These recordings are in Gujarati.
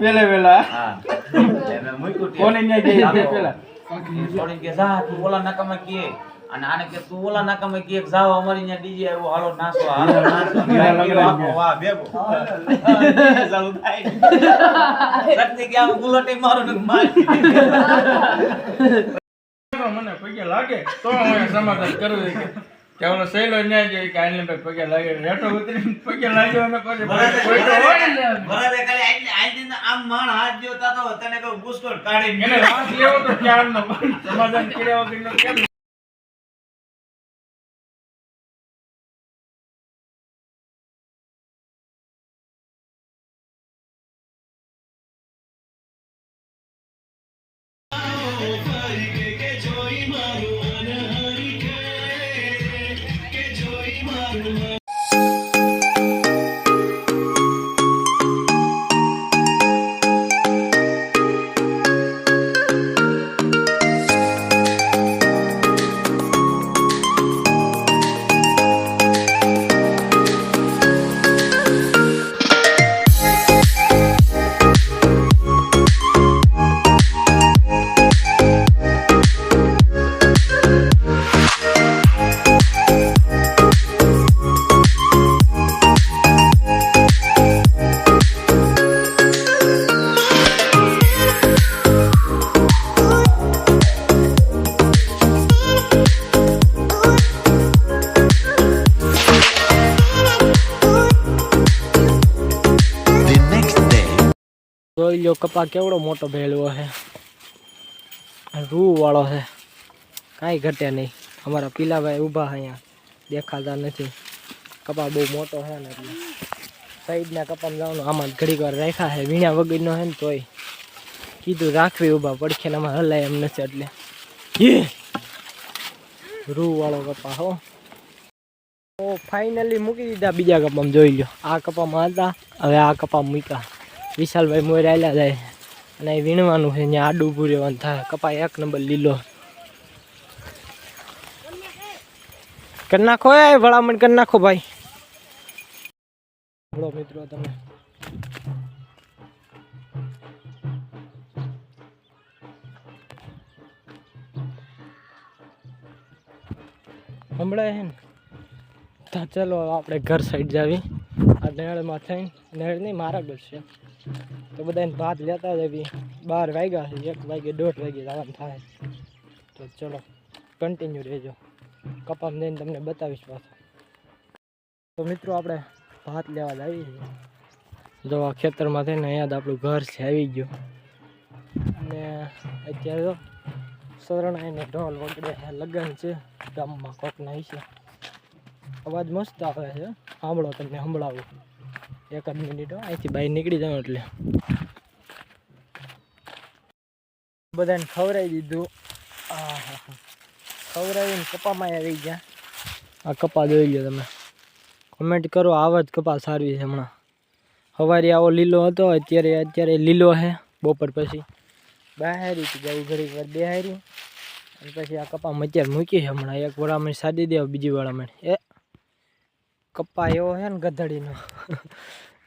પેલે પેલા. હા. એને મૂક્યું કોને ન્યાય જઈ પેલા. છોડીને કે જા તું ઓલા નાકામાં કે. અને આને કે તું ઓલા નાકામાં કે જાવ અમારી ત્યાં ડીજે આવ્યો. હાલો નાસો હાલો નાસો. મેં વાહ ભેગો. ચાલુ થાય સત્ય કે આમ ગુલોટે મારો ને મારી. મને પગે લાગે તો હું સમાધાન કરું કે- ઓલો સહેલો ન્યાય જોઈ કે આઈને ભાઈ પગે લાગે રેટો ઉતરીને પગે લાગ્યો અને પછી કોઈ તો હોય ને. ભરાતે ખાલી આઈને આઈને આમ માણ હાથ જોતા તો તને કહું ગુસ્કોટ કાઢી એને વાંસ લેવો તો ક્યાં નો સમાધાન કર્યા વગરનો કેમ? The જોઈ લો કપા કેવડો મોટો ભેળવો છે? રૂવાળો છે. કાંઈ ઘટે નહીં. અમારા પીલાભાઈ ઊભા અહીંયા. દેખાતા નથી. કપા બહુ મોટો છે ને એટલે. સાઈડના કપામાં જવાનું આમાં ઘડીક વાર રાખ્યા છે. વીણ્યા વગરનો છે ને તોય. કીધું રાખવી ઊભા પડખે આમાં હલાય એમ નથી એટલે. રૂવાળો કપા હો. ઓ ફાઇનલી મૂકી દીધા બીજા કપામાં જોઈ લો આ કપામાં હતા, હવે આ કપા મૂક્યા. વિશાલભાઈ મોર આલ્યા જાય અને એ વીણવાનું છે ત્યાં આડું ઊભું રહેવાનું. થાય કપાય એક નંબર લીલો. કરી નાખો એ ભલામણ, કરી નાખો ભાઈ. મિત્રો, તમે. હમણાં હે ને? તો ચલો, આપણે ઘર સાઈડ જાવી. આ નેળમાં થઈને, નેળ નહીં, મારા ઘર છે. તો બધાને ભાત લેતા જ આવી. બાર વાગ્યા છે, એક વાગે દોઢ વાગે જવાનું થાય. તો ચલો કન્ટિન્યુ રહેજો. કપામ જઈને તમને બતાવીશ પાછો. તો મિત્રો, આપણે ભાત લેવા જ આવી જો, આ ખેતરમાં થઈને અહીંયા આપણું ઘર છે, આવી ગયું. અને અત્યારે તો શરણાઈને ઢોલ વગડે છે, લગ્ન છે, ગામમાં કોકના છે અવાજ મસ્ત આવે છે સાંભળો તમને, સંભળાવું. એક જ મિનિટ હો, અહીંથી બહાર નીકળી જાવ એટલે. બધાને ખવડાવી દીધું. આહાહા. ખવડાવીને કપામાં આવી ગયા. આ કપા જોઈ લો તમે. કમેન્ટ કરો આવા જ કપા સારવી છે હમણાં. સવારે આવો લીલો હતો અત્યારે અત્યારે લીલો છે બપોર પછી. બહારી જવું ઘડી વાર બેહારી. અને પછી આ કપા અત્યારે મૂકી છે હમણાં. એક વડામણ સાદી દેવા બીજી વડામણ એ કપ્પા એવો છે ને ગધડીનો.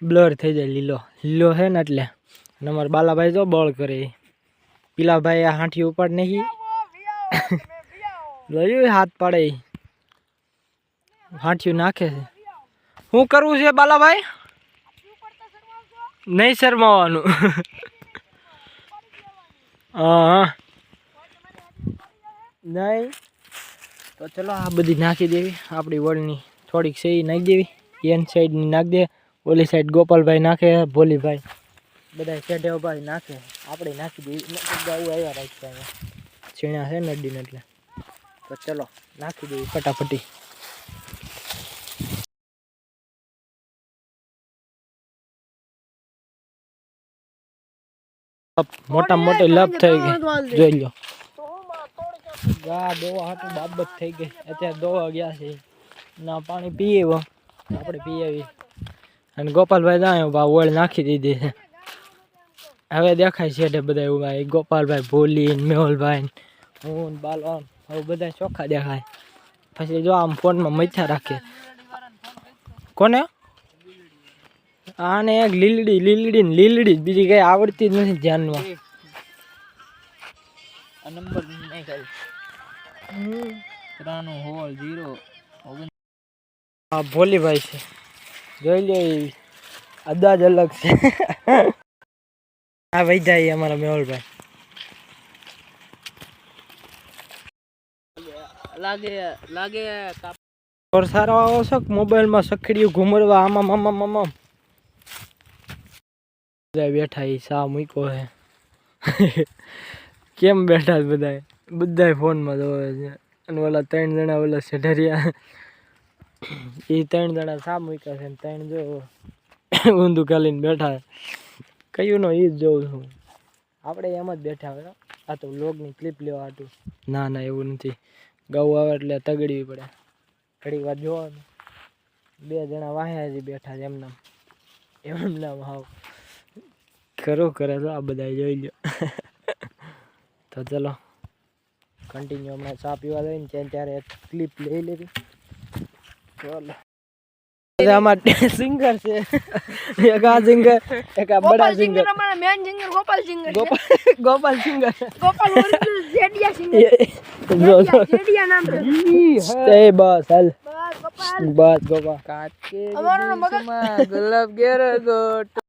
બ્લર થઈ જાય લીલો. લીલો છે ને એટલે. અને બાલાભાઈ તો બળ કરે. પીલા ભાઈ આ હાંઠી ઉપાડ નહીં. લયું હાથ પાડે. હાંઠિયું નાખે છે. શું કરવું છે બાલાભાઈ? નહીં શરમાવાનું. હા. નહીં. તો ચલો આ બધી નાખી દેવી આપણી વળની. થોડીક છે એ નાખી દેવી. એન સાઈડની નાખી દે. ઓલી સાઈડ ગોપાલભાઈ નાખે ભોલીભાઈ. બધા ભાઈ નાખે. આપણે નાખી દેવી નકર આવ્યા રાખતા અહીંયા છીણા છે નડીને એટલે. તો ચલો નાખી દેવી ફટાફટી. મોટા મોટી લપ થઈ ગઈ. જોઈ લો ગા દોવા હાટું બાબત થઈ ગઈ. અત્યારે દોવા ગયા છે. ના, પાણી પીએ આપણે પી આવી અને ગોપાલભાઈ જાય બા ઓળ નાખી દીધી છે. હવે દેખાય છે એટલે બધા એવું ભાઈ, ગોપાલભાઈ ભોલી મેહુલભાઈ હું બાલવાન હવે બધા ચોખ્ખા દેખાય. પછી જો આમ ફોનમાં મચ્છા રાખે. કોને? આને એક લીલડી લીલડી ને લીલડી બીજી કઈ આવડતી જ નથી ધ્યાનમાં. નંબર નહીં ખાલી. હોળ જીરો હા ભોલીભાઈ છે. જોઈ લે અદાજ અલગ છે. આ વહી જાય અમારા મેહુલભાઈ લાગે લાગે સારો આવો છો મોબાઈલમાં સખડીયું ઘુમરવા આમાં આમાં આમાં બધા બેઠા એ સા મૂક્યો હે. કેમ બેઠા બધા બધા ફોનમાં જોવે છે. અને ઓલા ત્રણ જણા ઓલા સેઢરિયા એ ત્રણ જણા સા મૂક્યા છે ત્રણ જો ઊંધું કાલીને બેઠા કયું નો એ જ જોઉં છું. આપણે એમ જ બેઠા હોય આ તો લોગની ક્લિપ લેવા હતું ના ના, એવું નથી. ગૌ આવે એટલે તગડવી પડે. ઘડી વાર જોવાનું. બે જણા વાહ્યા જ બેઠા છે એમના એમ ભાવ ખરો કરે તો આ બધા જોઈ લ્યો. તો ચલો કન્ટિન્યુ હમણાં ચા પીવા જઈને ત્યાં ત્યારે ક્લિપ લઈ લેવી चलो हमारा सिंगर से एक आ सिंगर एक आ बड़ा सिंगर हमारा main singer Gopal singer Gopal Gopal singer Gopal original Jediya singer Jediya नाम है ए बस हल बस गोपाल काट के हमारा मगज गुलाब गेर गोट